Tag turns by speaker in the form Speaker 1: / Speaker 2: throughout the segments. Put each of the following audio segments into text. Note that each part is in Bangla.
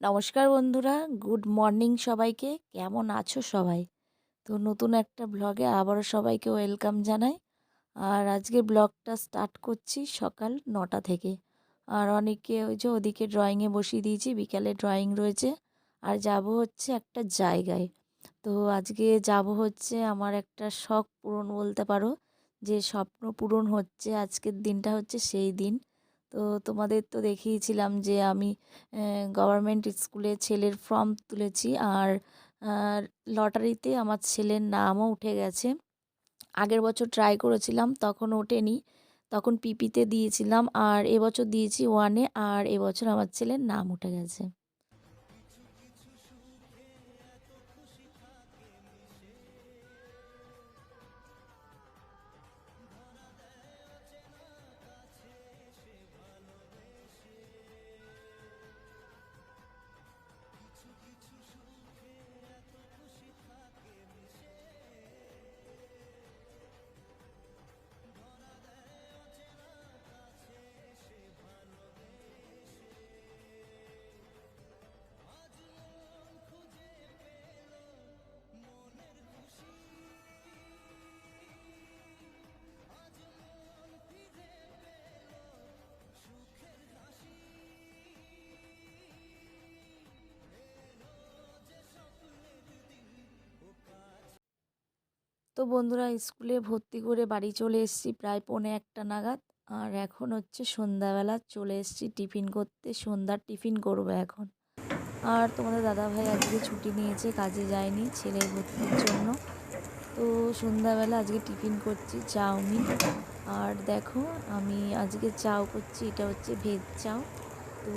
Speaker 1: নমস্কার বন্ধুরা, গুড মর্নিং সবাইকে। কেমন আছো সবাই? তো নতুন একটা ব্লগে আবারও সবাইকে ওয়েলকাম জানাই। আর আজকে ব্লগটা স্টার্ট করছি সকাল নটা থেকে। আর অনেকে ওই যে ওদিকে ড্রয়িংয়ে বসিয়ে দিয়েছি, বিকালে ড্রয়িং রয়েছে। আর যাব হচ্ছে একটা জায়গায়। তো আজকে যাব হচ্ছে আমার একটা শখ পূরণ বলতে পারো। যে স্বপ্ন পূরণ হচ্ছে, আজকের দিনটা হচ্ছে সেই দিন। তো তোমাদের তো দেখিয়েছিলাম যে আমি গভর্নমেন্ট স্কুলে ছেলের ফর্ম তুলেছি আর লটারিতে আমার ছেলের নামও উঠে গেছে। আগের বছর ট্রাই করেছিলাম, তখন ওঠেনি। তখন পিপিতে দিয়েছিলাম আর এবছর দিয়েছি ওয়ানে আর এবছর আমার ছেলের নাম উঠে গেছে। তো বন্ধুরা স্কুলে ভর্তি করে বাড়ি চলে এসেছি প্রায় পৌনে একটা নাগাদ। আর এখন হচ্ছে সন্ধ্যাবেলা চলে এসেছি টিফিন করতে। সন্ধ্যার টিফিন করব এখন। আর তোমাদের দাদাভাই আজকে ছুটি নিয়েছে, কাজে যায়নি ছেলের ভর্তির জন্য। তো সন্ধ্যাবেলা আজকে টিফিন করছি চাউমিন। আর দেখো আমি আজকে চাও করছি, এটা হচ্ছে ভেজ চাও। তো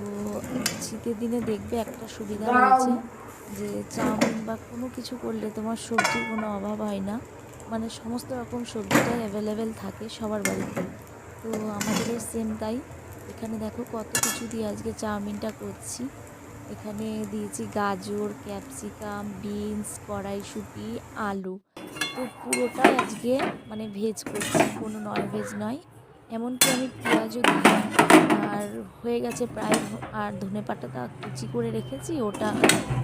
Speaker 1: শীতের দিনে দেখবে একটা সুবিধা রয়েছে যে চাউমিন বা কোনো কিছু করলে তোমার সবজির কোনো অভাব হয় না। মানে সমস্ত রকম সবজিটাই অ্যাভেলেবেল থাকে সবার বাড়িতে। তো আমাদেরও সেম তাই। এখানে দেখো কত কিছু দিয়ে আজকে চাউমিনটা করছি। এখানে দিয়েছি গাজর ক্যাপসিকাম বিনস কড়াইশুঁটি, আলু। তো পুরোটাই আজকে মানে ভেজ করছি, কোনো নন ভেজ নয়। এমনকি আমি পেঁয়াজও দিই আর হয়ে গেছে প্রায় আর ধনে পাতাটা কুচি করে রেখেছি, ওটা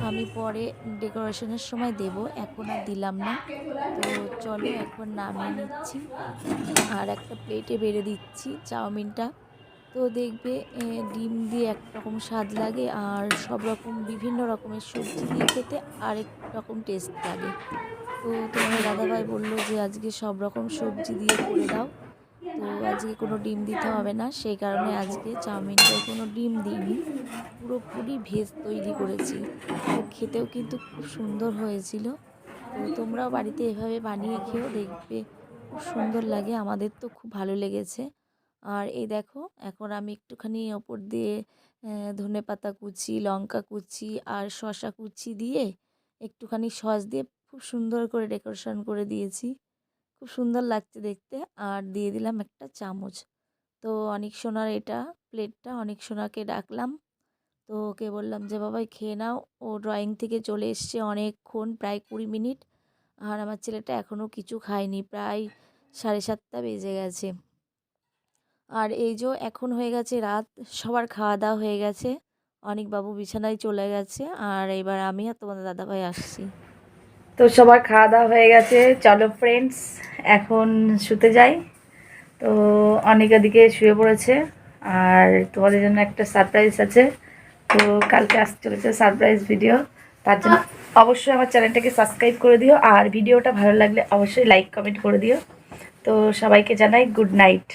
Speaker 1: আমি পরে ডেকোরেশনের সময় দেব, এখন আর দিলাম না। তো চলো এখন নামিয়ে নিচ্ছি, আর একটা প্লেটে বেড়ে দিচ্ছি চাউমিনটা। তো দেখবে ডিম দিয়ে একরকম স্বাদ লাগে, আর সব রকম বিভিন্ন রকমের সবজি দিয়ে খেতে আরেক রকম টেস্ট লাগে। তো তোমার দাদাভাই বলল যে আজকে সব রকম সবজি দিয়ে করে দাও। তো আজকে কোনো ডিম দিতে হবে না। সেই কারণে আজকে চাউমিনটায় কোনো ডিম দিইনি। পুরোপুরি ভেজ তৈরি করেছি। তো খেতেও কিন্তু খুব সুন্দর হয়েছিল। তো তোমরাও বাড়িতে এভাবে বানিয়ে খেয়েও দেখবে, খুব সুন্দর লাগে। আমাদের তো খুব ভালো লেগেছে। আর এই দেখো, এখন আমি একটুখানি ওপর দিয়ে ধনে পাতা কুচি, লঙ্কা কুচি আর শশা কুচি দিয়ে একটুখানি সস দিয়ে খুব সুন্দর করে ডেকোরেশন করে দিয়েছি। খুব সুন্দর লাগছে দেখতে। আর দিয়ে দিলাম একটা চামচ। তো অনেক সোনার এটা প্লেটটা, অনেক সোনাকে ডাকলাম তো ওকে বললাম যে, বাবাই, খেয়ে নাও। ও ড্রয়িং থেকে চলে এসছে অনেকক্ষণ, প্রায় কুড়ি মিনিট। আর আমার ছেলেটা এখনও কিছু খায়নি, প্রায় সাড়ে সাতটা বেজে গেছে। আর এই যে এখন হয়ে গেছে রাত, সবার খাওয়া দাওয়া হয়ে গেছে। অনেক বাবু বিছানায় চলে গেছে। আর এবার আমি আর তোমাদের দাদাভাই আসছি। তো সবার খাওয়া দাওয়া হয়ে গেছে। চলো ফ্রেন্ডস এখন শুতে যাই। তো অনেক দিকে শুয়ে পড়েছে, আর তোমাদের জন্য একটা সারপ্রাইজ আছে। তো কালকে আসতে চলেছে সারপ্রাইজ ভিডিও তার জন্য অবশ্যই আমার চ্যানেলটাকে সাবস্ক্রাইব করে দিও, আর ভিডিওটা ভালো লাগলে অবশ্যই লাইক কমেন্ট করে দিও। তো সবাইকে জানাই গুড নাইট